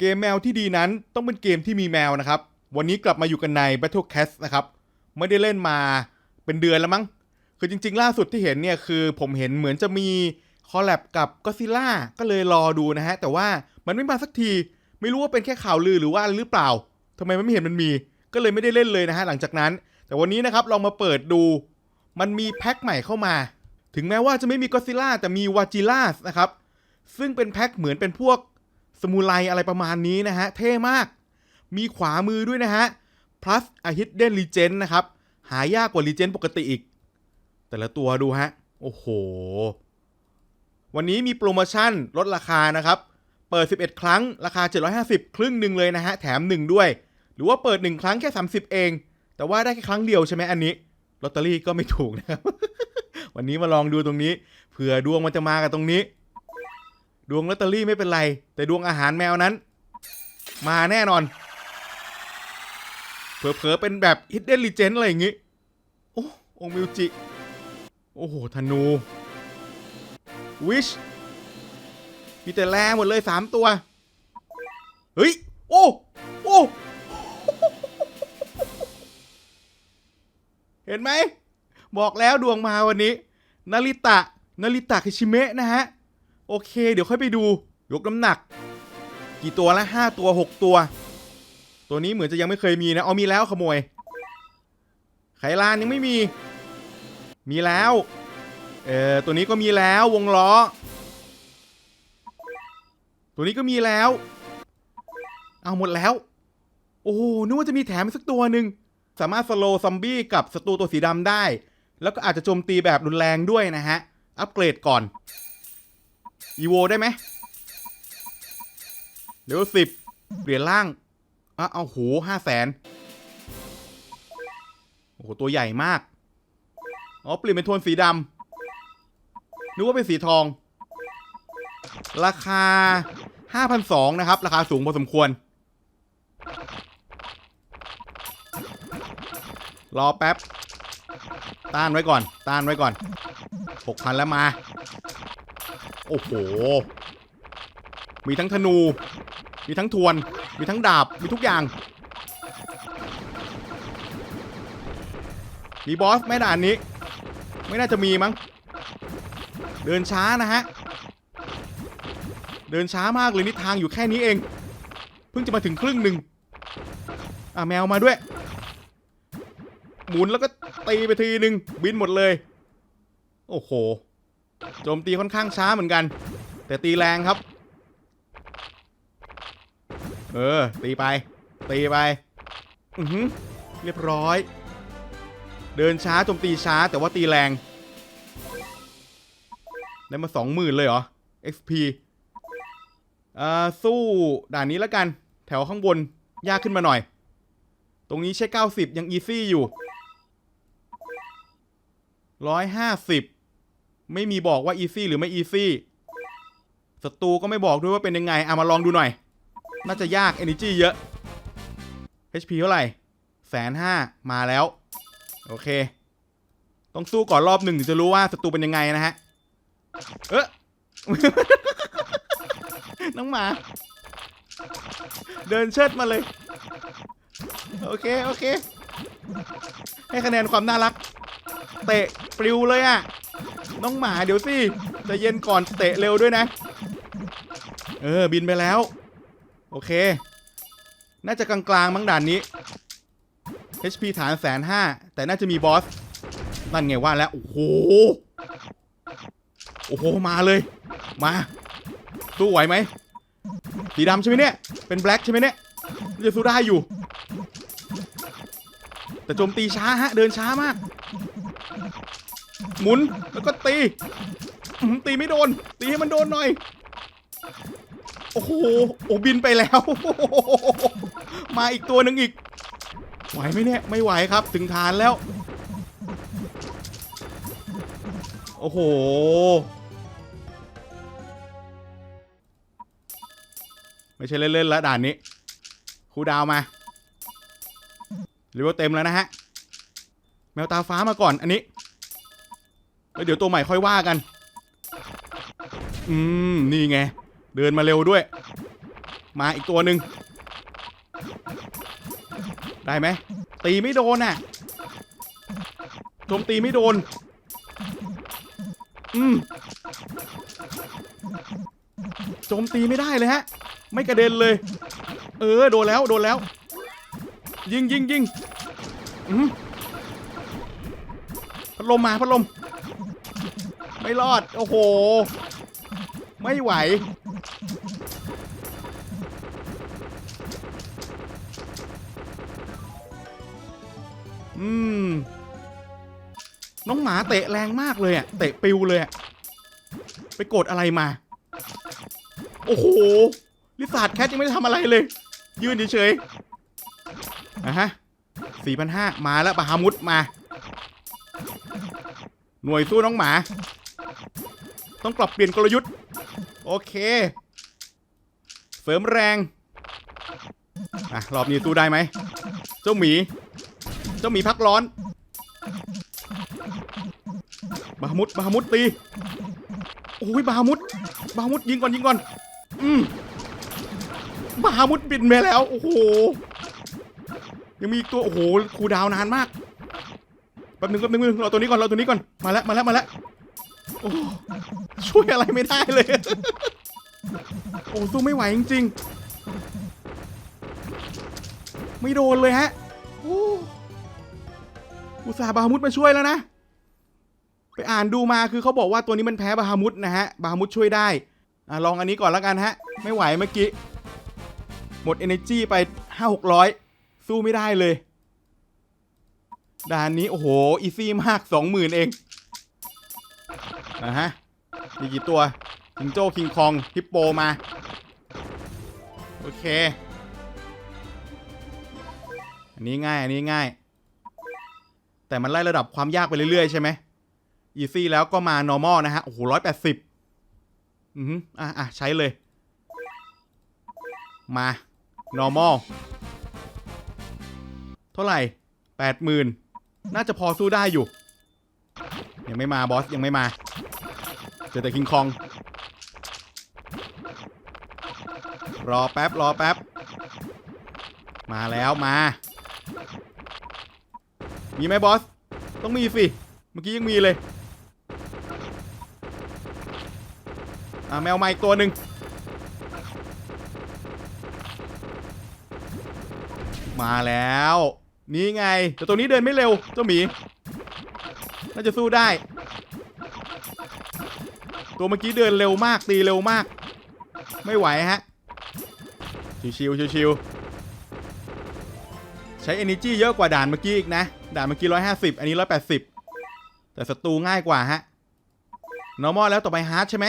เกมแมวที่ดีนั้นต้องเป็นเกมที่มีแมวนะครับ วันนี้กลับมาอยู่กันใน Battle Cast นะครับ ไม่ได้เล่นมาเป็นเดือนแล้วมั้ง คือจริง ๆ ล่าสุดที่เห็นเนี่ยคือผมเห็นเหมือนจะมีคอลแลบกับก็ซิล่าก็เลยรอดูนะฮะ แต่ว่ามันไม่มาสักที ไม่รู้ว่าเป็นแค่ข่าวลือหรือว่าอะไรหรือเปล่าทำไมมันไม่เห็นมันมี ก็เลยไม่ได้เล่นเลยนะฮะหลังจากนั้น แต่วันนี้นะครับลองมาเปิดดู มันมีแพ็คใหม่เข้ามา ถึงแม้ว่าจะไม่มีก็ซิล่าแต่มีวาจิล่าสนะครับซึ่งเป็นแพ็คเหมือนเป็นพวก สมูไรอะไรประมาณนี้นะฮะ เท่มาก มีขวามือด้วยนะฮะ plus a hidden legend นะครับ หายากกว่า legend ปกติอีก แต่ละตัวดูฮะ โอ้โห วันนี้มีโปรโมชั่นลดราคานะครับ เปิด 11 ครั้ง ราคา 750 ครึ่งหนึ่งเลยนะฮะ แถม 1 ด้วย หรือว่าเปิด 1 ครั้งแค่ 30 เอง แต่ว่าได้แค่ครั้งเดียวใช่ไหมอันนี้ลอตเตอรี่ก็ไม่ถูกนะครับ วันนี้มาลองดูตรงนี้เผื่อดวงมันจะมากับตรงนี้ ดวงลอตเตอรี่ไม่เป็นไร แต่ดวงอาหารแมวนั้น มาแน่นอน เผลอๆเป็นแบบ Hidden Legend อะไรอย่างงี้ โอ้องมิวจิ โอ้โห ธนู วิช มีแต่แรงหมดเลยสามตัว เฮ้ย โอ้ โอ้ เห็นไหม บอกแล้วดวงมาวันนี้ นาริตะ นาริตะคิชิเมะนะฮะ โอเค เดี๋ยวค่อยไปดู ยกน้ำหนัก กี่ตัวละห้าตัวหกตัว ตัวนี้เหมือนจะยังไม่เคยมีนะเอามีแล้วขโมย ไขลานยังไม่มี มีแล้ว เออตัวนี้ก็มีแล้ววงล้อ ตัวนี้ก็มีแล้ว เอาหมดแล้ว โอ้นึกว่าจะมีแถมอีกสักตัวหนึ่งสามารถสโลซอมบี้กับศัตรูตัวสีดำได้ แล้วก็อาจจะโจมตีแบบรุนแรงด้วยนะฮะ อัปเกรดก่อน อีโวได้ไหมเดี๋ยวสิบเปลี่ยนร่างอะเอาโหห้าแสนโอ้โห ตัวใหญ่มาก อ๋อ เปลี่ยนเป็นโทนสีดำนึกว่าเป็นสีทอง ราคา5,200นะครับ ราคาสูงพอสมควร รอแป๊บ ต้านไว้ก่อน ต้านไว้ก่อน6,000แล้วมา โอ้โห มีทั้งธนู มีทั้งทวน มีทั้งดาบ มีทุกอย่าง มีบอสไหม่ด่านนี้ ไม่น่าจะมีมั้ง เดินช้านะฮะ เดินช้ามากเลยนี่ทางอยู่แค่นี้เอง เพิ่งจะมาถึงครึ่งหนึ่งอะแมวมาด้วย หมุนแล้วก็ตีไปทีหนึ่งบินหมดเลย โอ้โห โจมตีค่อนข้างช้าเหมือนกัน แต่ตีแรงครับ เออ ตีไป ตีไป อือหือเรียบร้อย เดินช้าโจมตีช้าแต่ว่าตีแรง ได้มาสองหมื่นเลยเหรอ XP อ่าสู้ด่านนี้แล้วกัน แถวข้างบน ยากขึ้นมาหน่อย ตรงนี้ใช้ 90 ยังอีซี่อยู่ 150 ไม่มีบอกว่าอีซี่หรือไม่อีซี่ศัตรูก็ไม่บอกด้วยว่าเป็นยังไงเอามาลองดูหน่อย น่าจะยาก Energy เยอะ HP เท่าไหร่แสนห้ามาแล้ว โอเค ต้องสู้ก่อนรอบหนึ่งถึงจะรู้ว่าศัตรูเป็นยังไงนะฮะ เออน้องหมา เดินเชิดมาเลย โอเค โอเค ให้คะแนนความน่ารัก เตะปลิวเลยอะน้องหมาเดี๋ยวสิจะเย็นก่อนเตะเร็วด้วยนะ เออบินไปแล้ว โอเค น่าจะกลางๆมั้งด่านนี้ HP ฐานแสนห้าแต่น่าจะมีบอส นั่นไงว่าแล้ว โอ้โห โอ้โห มาเลย มาสู้ไหวไหมสีดำใช่ไหมเนี่ย เป็นแบล็กใช่ไหมเนี่ยจะสู้ได้อยู่ แต่โจมตีช้าฮะ เดินช้ามาก หมุนแล้วก็ตีตีไม่โดน ตีให้มันโดนหน่อย โอ้โหโอ้บินไปแล้ว มาอีกตัวหนึ่งอีก ไหวไหมเนี่ยไม่ไหวครับ ถึงฐานแล้ว โอ้โหไม่ใช่เล่นๆแล้วด่านนี้ครูดาวมาเรียกว่าเต็มแล้วนะฮะ แมวตาฟ้ามาก่อนอันนี้ แล้วเดี๋ยวตัวใหม่ค่อยว่ากัน อืม นี่ไง เดินมาเร็วด้วย มาอีกตัวหนึ่งได้ไหม ตีไม่โดนน่ะโจมตีไม่โดน อืมโจมตีไม่ได้เลยฮะ ไม่กระเด็นเลย เออ โดนแล้ว โดนแล้ว ยิงยิงยิงอืมพัดลมมาพัดลม ไม่รอด โอ้โห ไม่ไหว อืม น้องหมาเตะแรงมากเลยอะเตะปิวเลยอะไปโกดอะไรมา โอ้โห ลิซาร์ดแคทยังไม่ได้ทำอะไรเลย ยืนเฉยๆอะฮะสี่พันห้ามาแล้วบาฮามุดมา หน่วยสู้น้องหมา ต้องปรับเปลี่ยนกลยุทธ์ โอเค เสริมแรง อะ รอบนี้สู้ได้ไหม เจ้าหมี เจ้าหมีพักร้อน บาฮามุดบาฮามุดตี โอ้ยบาฮามุดบาฮามุดยิงก่อนยิงก่อน อืมบาฮามุดบินไปแล้ว โอ้โห ยังมีอีกตัว โอ้โห คูดาวนานมาก แป๊บนึงแป๊บนึงแป๊บนึงราตัวนี้ก่อนราตัวนี้ก่อน มาแล้ว มาแล้ว มาแล้ว โอ้ช่วยอะไรไม่ได้เลย โอ้สู้ไม่ไหวจริงๆ ไม่โดนเลยฮะโอ้อุตสาห์บาฮามุดมาช่วยแล้วนะ ไปอ่านดูมาคือเขาบอกว่าตัวนี้มันแพ้บาฮามุดนะฮะ บาฮามุดช่วยได้อลองอันนี้ก่อนแล้วกันฮะ ไม่ไหวเมื่อกี้ หมด energy ไปห้าหกร้อยสู้ไม่ได้เลย ด่านนี้ โอ้โห อีซี่มากสองหมื่นเอง นะฮะ มีกี่ตัวคิงโจ้คิงคองฮิปโปมา โอเค อันนี้ง่าย อันนี้ง่าย แต่มันไล่ระดับความยากไปเรื่อยๆ ใช่ไหมอีซี่แล้วก็มา normal นะฮะ โอ้โหร้อยแปดสิบอือฮึอะอะใช้เลย มา normal เท่าไหร่แปดหมื่นน่าจะพอสู้ได้อยู่ ยังไม่มาบอส ยังไม่มา เจอแต่คิงคอง รอแป๊บ รอแป๊บ มาแล้วมา มีไหมบอส ต้องมีสิ เมื่อกี้ยังมีเลย อ่าแมวมาอีกตัวหนึ่งมาแล้ว นี่ไง แต่ตัวนี้เดินไม่เร็ว เจ้าหมี น่าจะสู้ได้ ตัวเมื่อกี้เดินเร็วมากตีเร็วมาก ไม่ไหวฮะ ชิวๆชิวๆใช้ energy เยอะกว่าด่านเมื่อกี้อีกนะ ด่านเมื่อกี้ 150 อันนี้ 180 แต่ศัตรูง่ายกว่าฮะ normal แล้วต่อไป hard ใช่ไหม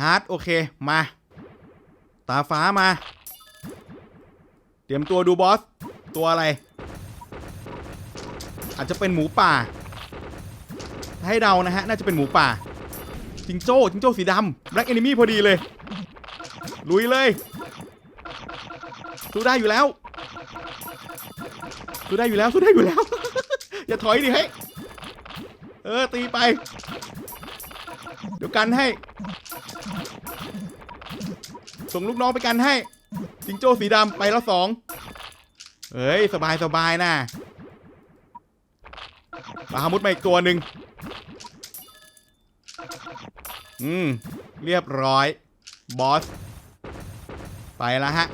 hard โอเค มา ตาฟ้ามา เตรียมตัวดูบอส ตัวอะไร อาจจะเป็นหมูป่า ให้เดานะฮะ น่าจะเป็นหมูป่า จิงโจ้จิงโจ้สีดำ Black Enemy พอดีเลย ลุยเลยสู้ได้อยู่แล้วสู้ได้อยู่แล้วสู้ได้อยู่แล้ว อย่าถอยดิเฮ้ยเออตีไป เดี๋ยวกันให้ ส่งลูกน้องไปกันให้ จิงโจ้สีดำไปแล้วสองเฮ้ย สบายสบายนะบาฮามุดมาอีกตัวหนึ่ง อืม เรียบร้อย บอส ไปแล้วฮะ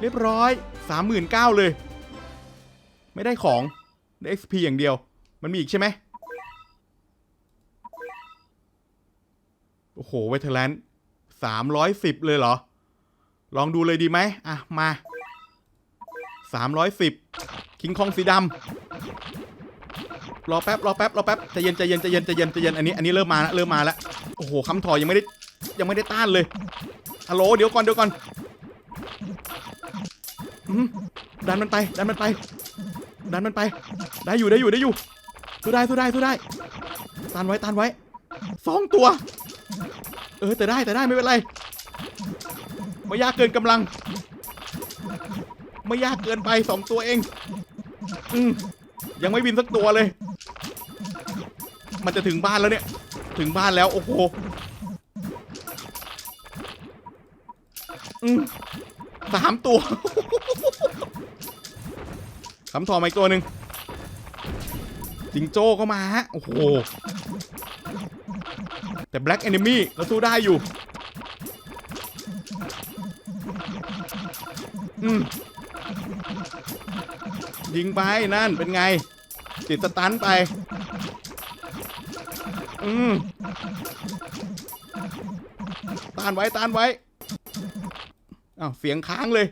เรียบร้อยสามหมื่นเก้าเลย ไม่ได้ของ ได้ XP อย่างเดียว มันมีอีกใช่ไหมโอ้โห เวทเทอร์แลนด์สามร้อยสิบเลยเหรอ ลองดูเลยดีไหมอะ มาสามร้อยสิบคิงคองสีดำ รอแป๊บรอแป๊บรอแป๊บใจเย็นใจเย็นใจเย็นใจเย็นใจเย็นอันนี้อันนี้เริ่มมาแล้วเริ่มมาแล้วโอ้โหคำถอยยังไม่ได้ยังไม่ได้ต้านเลยฮัลโหลเดี๋ยวก่อนเดี๋ยวก่อนดันมันไปดันมันไป ดันมันไป ได้อยู่ได้อยู่ได้อยู่สู้ได้สู้ได้สู้ได้ต้านไว้ต้านไว้สองตัว เออแต่ได้แต่ได้ไม่เป็นไรไม่ยากเกินกำลัง ไม่ยากเกินไปสองตัวเอง อืมยังไม่บินสักตัวเลย มันจะถึงบ้านแล้วเนี่ย ถึงบ้านแล้ว โอ้โหอืมสามตัวคำทอมาอีกตัวหนึ่งจิงโจ้ก็มาฮะ โอ้โห แต่ Black Enemy เราสู้ได้อยู่ อืมยิงไปนั่นเป็นไง ติดสตันไป อืมต้านไว้ต้านไว้อ้าวเสียงค้างเลย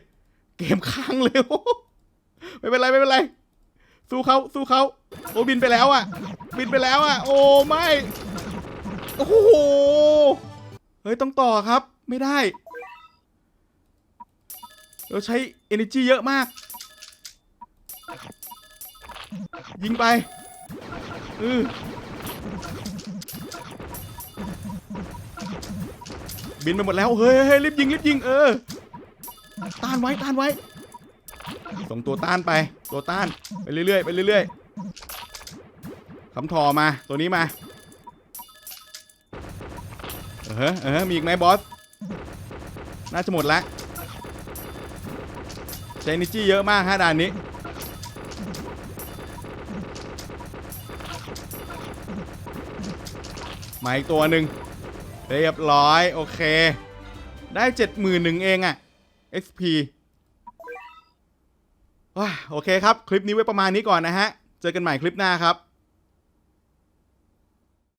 เกมค้างเลยไม่เป็นไรไม่เป็นไร สู้เขาสู้เขาโอ้บินไปแล้วอะ บินไปแล้วอะ โอ้ไม่โอ้โหเฮ้ยต้องต่อครับ ไม่ได้ เราใช้ energy เยอะมาก ยิงไปอือ บินไปหมดแล้วเฮ้ยเฮ้ยรีบยิงรีบยิงเออต้านไว้ต้านไว้ ส่งตัวต้านไป ตัวต้านไปเรื่อยๆไปเรื่อยๆคำทอมาตัวนี้มาเออเออมีอีกไหมบอสน่าจะหมดละใช้นิจี้เยอะมากฮะด่านนี้มาอีกตัวหนึ่ง เรียบร้อย โอเค ได้เจ็ดหมื่นหนึ่งเองอะ XP ว้าโอเคครับ คลิปนี้ไว้ประมาณนี้ก่อนนะฮะ เจอกันใหม่คลิปหน้าครับ